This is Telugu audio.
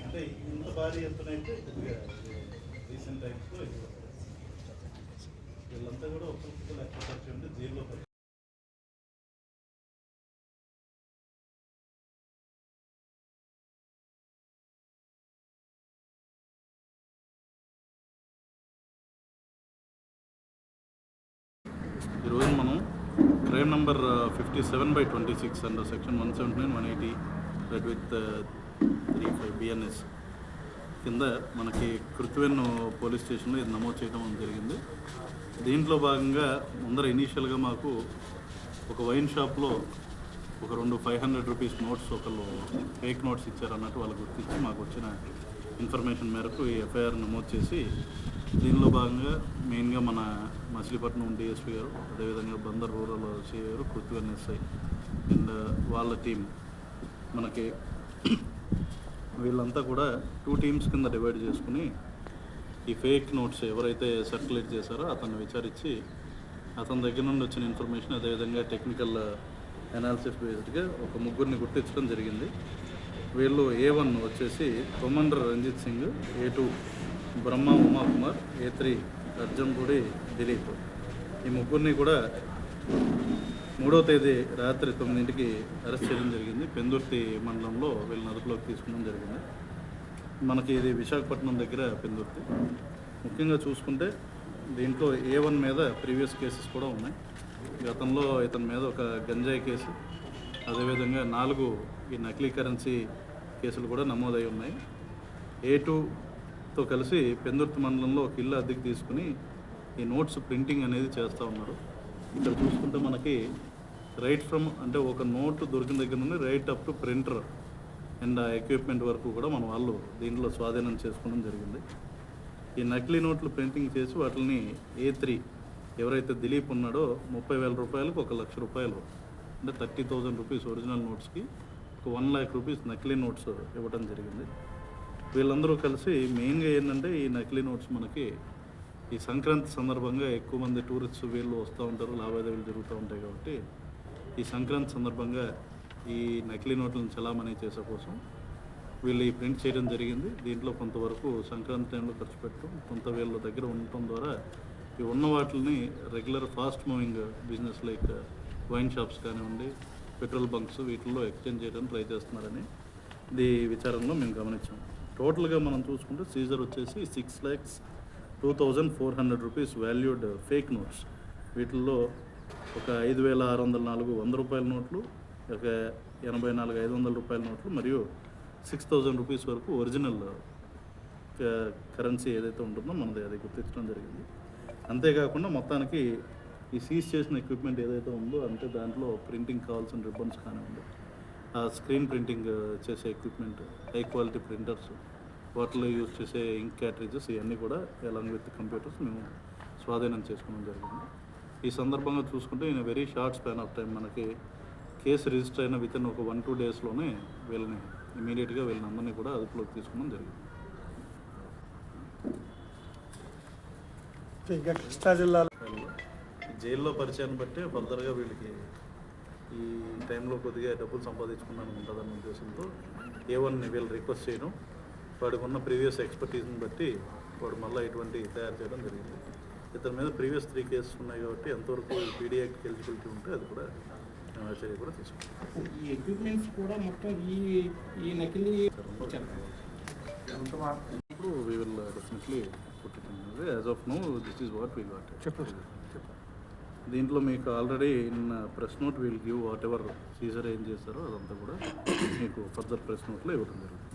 అంటే ఇంత భారీ ఎత్తునైతే రీసెంట్ టైమ్స్లో వీళ్ళంతా కూడా ఒక్కొక్క లెక్క ఖర్చు ఉంటే జైల్లో ఈరోజు మనం crime number fifty seven by twenty six under section one seventy nine one eighty read with three five BNS కింద మనకి కృత్వెన్ పోలీస్ స్టేషన్లో ఇది నమోదు చేయడం జరిగింది. దీంట్లో భాగంగా ముందర ఇనీషియల్గా మాకు ఒక వైన్ షాప్లో ఒక రెండు ఫైవ్ హండ్రెడ్ రూపీస్ నోట్స్ ఒకళ్ళు ఫేక్ నోట్స్ ఇచ్చారన్నట్టు వాళ్ళు గుర్తించి మాకు వచ్చిన ఇన్ఫర్మేషన్ మేరకు ఈ ఎఫ్ఐఆర్ నమోదు చేసి దీనిలో భాగంగా మెయిన్గా మన మచిలీపట్నం డిఎస్పీ గారు అదేవిధంగా Bandar rural CI garu Kruthivennu SI and వాళ్ళ టీం మనకి వీళ్ళంతా కూడా టూ టీమ్స్ కింద డివైడ్ చేసుకుని ఈ ఫేక్ నోట్స్ ఎవరైతే సర్క్యులేట్ చేశారో అతన్ని విచారించి అతని దగ్గర నుండి వచ్చిన ఇన్ఫర్మేషన్ అదేవిధంగా టెక్నికల్ అనాలిసిస్ బేస్డ్గా ఒక ముగ్గురిని గుర్తించడం జరిగింది. వీళ్ళు ఏ వన్ వచ్చేసి Komandur Ranjith Singh A two Brahma Umakumar A three Arjunpudi Dilip. ఈ ముగ్గురిని కూడా మూడో తేదీ రాత్రి తొమ్మిదింటికి అరెస్ట్ చేయడం జరిగింది. పెందుర్తి మండలంలో వీళ్ళని అదుపులోకి తీసుకోవడం జరిగింది. మనకి ఇది విశాఖపట్నం దగ్గర పెందుర్తి. ముఖ్యంగా చూసుకుంటే దీంట్లో ఏ వన్ మీద ప్రీవియస్ కేసెస్ కూడా ఉన్నాయి. గతంలో ఇతని మీద ఒక గంజాయి కేసు అదేవిధంగా నాలుగు ఈ నకిలీ కరెన్సీ కేసులు కూడా నమోదై ఉన్నాయి. ఏ టూతో కలిసి పెందుర్తి మండలంలో ఒక ఇల్లు అద్దెకి తీసుకుని ఈ నోట్స్ ప్రింటింగ్ అనేది చేస్తూ ఉన్నారు. ఇక్కడ చూసుకుంటే మనకి రైట్ ఫ్రమ్ అంటే ఒక నోట్ దొరికిన దగ్గర నుండి right up to printer and ఆ ఎక్విప్మెంట్ వరకు కూడా మన వాళ్ళు దీంట్లో స్వాధీనం చేసుకోవడం జరిగింది. ఈ నకిలీ నోట్లు ప్రింటింగ్ చేసి వాటిని ఏ త్రీ ఎవరైతే దిలీప్ ఉన్నాడో ముప్పై వేల రూపాయలకు ఒక లక్ష రూపాయలు అంటే థర్టీ థౌజండ్ రూపీస్ ఒరిజినల్ నోట్స్కి ఒక వన్ ల్యాక్ రూపీస్ నకిలీ నోట్స్ ఇవ్వడం జరిగింది. వీళ్ళందరూ కలిసి మెయిన్గా ఏంటంటే ఈ నకిలీ నోట్స్ మనకి ఈ సంక్రాంతి సందర్భంగా ఎక్కువ మంది టూరిస్ట్ వీళ్ళు వస్తూ ఉంటారు లావాదేవీలు జరుగుతూ ఉంటాయి కాబట్టి ఈ సంక్రాంతి సందర్భంగా ఈ నకిలీ నోట్లను చలామణి చేసే కోసం వీళ్ళు ఈ ప్రింట్ చేయడం జరిగింది. దీంట్లో కొంతవరకు సంక్రాంతి టైంలో ఖర్చు పెట్టడం కొంత వీళ్ళ దగ్గర ఉండటం ద్వారా ఈ ఉన్న వాటిని regular fast moving business like wine shops కానివ్వండి పెట్రోల్ బంక్స్ వీటిల్లో ఎక్స్చేంజ్ చేయడానికి ట్రై చేస్తున్నారని ఇది విచారంలో మేము గమనించాం. టోటల్గా మనం చూసుకుంటే సీజర్ వచ్చేసి six lakhs two thousand four hundred rupees valued fake notes వీటిల్లో ఒక ఐదు వేల ఆరు వందల నాలుగు వంద రూపాయల నోట్లు ఒక ఎనభై నాలుగు ఐదు వందల రూపాయల నోట్లు మరియు సిక్స్ థౌజండ్ రూపీస్ వరకు ఒరిజినల్ కరెన్సీ ఏదైతే ఉంటుందో మనది అది గుర్తించడం జరిగింది. అంతేకాకుండా మొత్తానికి ఈ సీజ్ చేసిన ఎక్విప్మెంట్ ఏదైతే ఉందో అంటే దాంట్లో ప్రింటింగ్ కావాల్సిన రిబ్బన్స్ కానివ్వండి ఆ స్క్రీన్ ప్రింటింగ్ చేసే ఎక్విప్మెంట్ హై క్వాలిటీ ప్రింటర్స్ వాటిలో యూజ్ చేసే ఇంక్ క్యాటరేజెస్ ఇవన్నీ కూడా అలాంగ్ విత్ కంప్యూటర్స్ మేము స్వాధీనం చేసుకోవడం జరిగింది. ఈ సందర్భంగా చూసుకుంటే in very short span of time మనకి కేసు రిజిస్టర్ అయిన విత్ ఇన్ ఒక వన్ టూ డేస్లోనే వీళ్ళని ఇమీడియట్గా వీళ్ళని అందరినీ కూడా అదుపులోకి తీసుకోవడం జరిగింది. ఇంకా కృష్ణా జిల్లాలో జైల్లో పరిచయాన్ని బట్టే ఫర్దర్గా వీళ్ళకి ఈ టైంలో కొద్దిగా డబ్బులు సంపాదించుకున్నాను ఉంటుందన్న ఉద్దేశంతో ఏ వన్ని వీళ్ళు రిక్వెస్ట్ చేయడం. వాడికి ఉన్న ప్రీవియస్ ఎక్స్పర్టీస్ని బట్టి వాడు మళ్ళీ ఇటువంటి తయారు చేయడం జరిగింది. ఇతని మీద ప్రీవియస్ త్రీ కేసెస్ ఉన్నాయి కాబట్టి ఎంతవరకు పీడీ యాక్ట్ ఎలిజిబిలిటీ ఉంటే అది కూడా చర్య కూడా తీసుకుంటాం. ఈ ఎక్విప్మెంట్స్ కూడా మొత్తం ఈ ఈ నకిలీ ఇప్పుడు we will definitely పుట్టుతుంది as of now this is what we what చెప్పు దీంట్లో మీకు already in press note will give whatever seizure ఏం చేస్తారో అదంతా కూడా మీకు ఫర్దర్ ప్రెస్ నోట్లో ఇవ్వడం జరుగుతుంది.